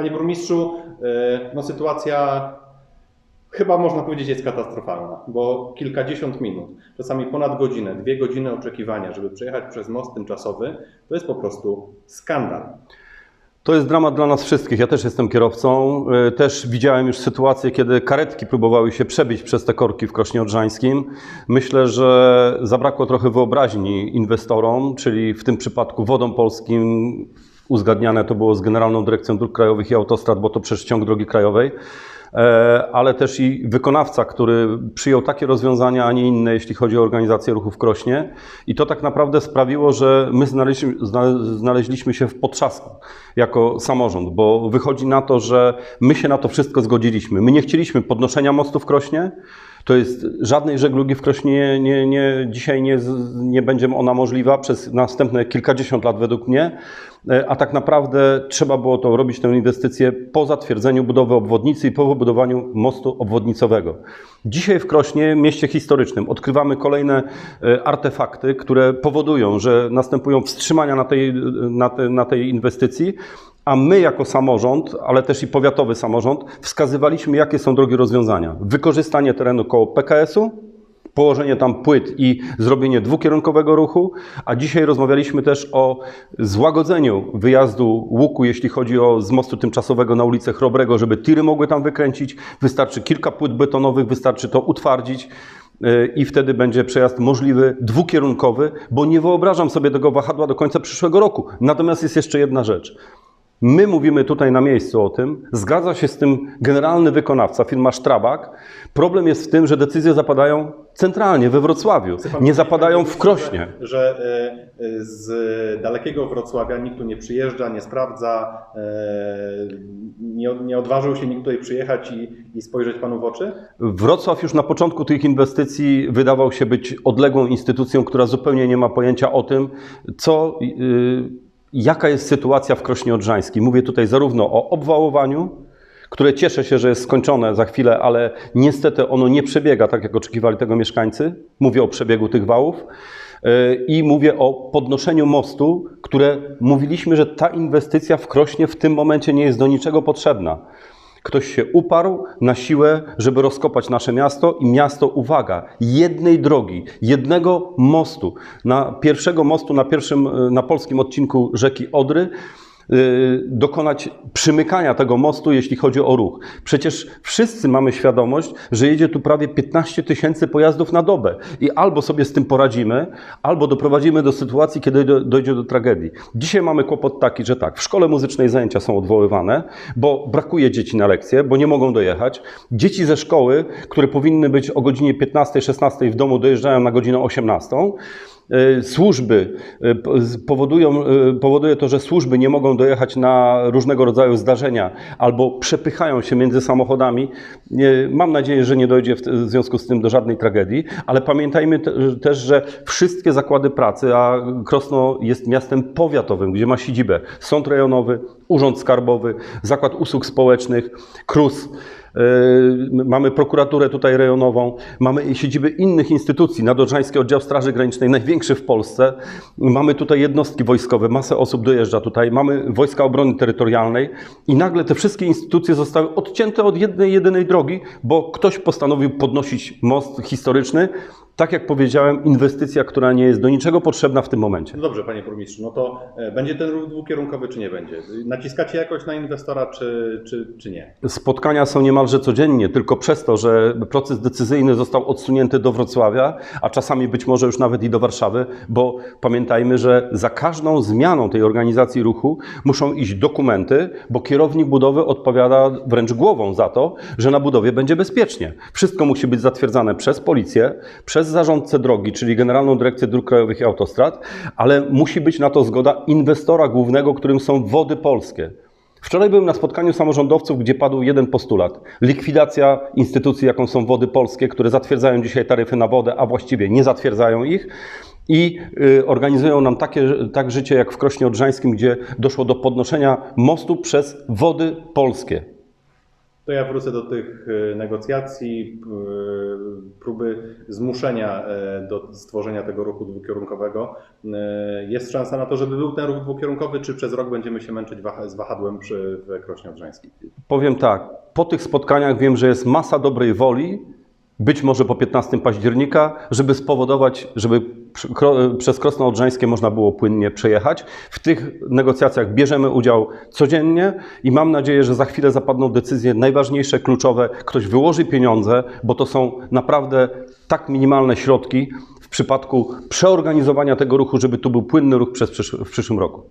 Panie burmistrzu, e, no sytuacja chyba można powiedzieć jest katastrofalna, bo kilkadziesiąt minut, czasami ponad godzinę, dwie godziny oczekiwania, żeby przejechać przez most tymczasowy, to jest po prostu skandal. To jest dramat dla nas wszystkich. Ja też jestem kierowcą. Y, Też widziałem już sytuację, kiedy karetki próbowały się przebić przez te korki w Krośnie Odrzańskim. Myślę, że zabrakło trochę wyobraźni inwestorom, czyli w tym przypadku Wodom Polskim uzgadniane to było z Generalną Dyrekcją Dróg Krajowych i Autostrad, bo to przecież ciąg drogi krajowej. E, ale też i wykonawca, który przyjął takie rozwiązania, a nie inne, jeśli chodzi o organizację ruchu w Krośnie. I to tak naprawdę sprawiło, że my znaleźliśmy, znale- znaleźliśmy się w potrzasku jako samorząd, bo wychodzi na to, że my się na to wszystko zgodziliśmy. My nie chcieliśmy podnoszenia mostu w Krośnie, to jest żadnej żeglugi w Krośnie nie, nie, dzisiaj nie, nie będzie ona możliwa przez następne kilkadziesiąt lat według mnie, E, a tak naprawdę trzeba było to robić tę inwestycję po zatwierdzeniu budowy obwodnicy i po wybudowaniu mostu obwodnicowego. Dzisiaj w Krośnie, mieście historycznym, odkrywamy kolejne e, artefakty, które powodują, że następują wstrzymania na tej, na, te, na tej inwestycji, a my jako samorząd, ale też i powiatowy samorząd, wskazywaliśmy, jakie są drogie rozwiązania. Wykorzystanie terenu koło PKS-u, położenie tam płyt i zrobienie dwukierunkowego ruchu, a dzisiaj rozmawialiśmy też o złagodzeniu wyjazdu łuku, jeśli chodzi o z mostu tymczasowego na ulicę Chrobrego, żeby tiry mogły tam wykręcić. Wystarczy kilka płyt betonowych, wystarczy to utwardzić yy, i wtedy będzie przejazd możliwy dwukierunkowy, bo nie wyobrażam sobie tego wahadła do końca przyszłego roku. Natomiast jest jeszcze jedna rzecz. My mówimy tutaj na miejscu o tym, zgadza się z tym generalny wykonawca, firma Strabag. Problem jest w tym, że decyzje zapadają centralnie we Wrocławiu, nie zapadają w Krośnie. Że, e, e, z dalekiego Wrocławia nikt tu nie przyjeżdża, nie sprawdza, e, nie, odważył się nikt tutaj przyjechać i, spojrzeć panu w oczy? Wrocław już na początku tych inwestycji wydawał się być odległą instytucją, która zupełnie nie ma pojęcia o tym, co, yy, jaka jest sytuacja w Krośnie Odrzańskim. Mówię tutaj zarówno o obwałowaniu, które cieszę się, że jest skończone za chwilę, ale niestety ono nie przebiega tak, jak oczekiwali tego mieszkańcy. Mówię o przebiegu tych wałów. Yy, I mówię o podnoszeniu mostu, które mówiliśmy, że ta inwestycja w Krośnie w tym momencie nie jest do niczego potrzebna. Ktoś się uparł na siłę, żeby rozkopać nasze miasto i miasto, uwaga, jednej drogi, jednego mostu, na pierwszego mostu na pierwszym, na polskim odcinku rzeki Odry, dokonać przymykania tego mostu, jeśli chodzi o ruch. Przecież wszyscy mamy świadomość, że jedzie tu prawie 15 tysięcy pojazdów na dobę i albo sobie z tym poradzimy, albo doprowadzimy do sytuacji, kiedy do- dojdzie do tragedii. Dzisiaj mamy kłopot taki, że tak, w szkole muzycznej zajęcia są odwoływane, bo brakuje dzieci na lekcje, bo nie mogą dojechać. Dzieci ze szkoły, które powinny być o godzinie 15-16 w domu, dojeżdżają na godzinę 18. E, Służby e, powodują, e, powoduje to, że służby nie mogą dojechać na różnego rodzaju zdarzenia albo przepychają się między samochodami. Mam nadzieję, że nie dojdzie w, związku z tym do żadnej tragedii, ale pamiętajmy te, też, że wszystkie zakłady pracy, a Krosno jest miastem powiatowym, gdzie ma siedzibę Sąd Rejonowy, Urząd Skarbowy, Zakład Usług Społecznych, KRUS. Yy, Mamy prokuraturę tutaj rejonową, mamy siedziby innych instytucji, Nadodrzański Oddział Straży Granicznej, największy w Polsce. Mamy tutaj jednostki wojskowe, masę osób dojeżdża tutaj, mamy Wojska Obrony Terytorialnej i nagle te wszystkie instytucje zostały odcięte od jednej, jedynej drogi, bo ktoś postanowił podnosić most historyczny. Tak jak powiedziałem, inwestycja, która nie jest do niczego potrzebna w tym momencie. No dobrze, panie burmistrzu, no to e, będzie ten ruch dwukierunkowy, czy nie będzie? Naciskacie jakoś na inwestora, czy, czy, czy nie? Spotkania są niemalże codziennie, tylko przez to, że proces decyzyjny został odsunięty do Wrocławia, a czasami być może już nawet i do Warszawy, bo pamiętajmy, że za każdą zmianą tej organizacji ruchu muszą iść dokumenty, bo kierownik budowy odpowiada wręcz głową za to, że na budowie będzie bezpiecznie. Wszystko musi być zatwierdzane przez policję, przez zarządcę drogi, czyli Generalną Dyrekcję Dróg Krajowych i Autostrad, ale musi być na to zgoda inwestora głównego, którym są Wody Polskie. Wczoraj byłem na spotkaniu samorządowców, gdzie padł jeden postulat. Likwidacja instytucji, jaką są Wody Polskie, które zatwierdzają dzisiaj taryfy na wodę, a właściwie nie zatwierdzają ich. I y, organizują nam takie tak życie jak w Krośnie Odrzańskim, gdzie doszło do podnoszenia mostu przez Wody Polskie. To ja wrócę do tych e, negocjacji, e, próby zmuszenia e, do stworzenia tego ruchu dwukierunkowego. Jest szansa na to, żeby był ten ruch dwukierunkowy, czy przez rok będziemy się męczyć z wahadłem przy w Krośnie Odrzańskiej? Powiem tak, po tych spotkaniach wiem, że jest masa dobrej woli, być może po 15 października, żeby spowodować, żeby przez Krosno Odrzańskie można było płynnie przejechać. W tych negocjacjach bierzemy udział codziennie i mam nadzieję, że za chwilę zapadną decyzje najważniejsze, kluczowe. Ktoś wyłoży pieniądze, bo to są naprawdę tak minimalne środki w przypadku przeorganizowania tego ruchu, żeby tu był płynny ruch przez w przyszłym roku.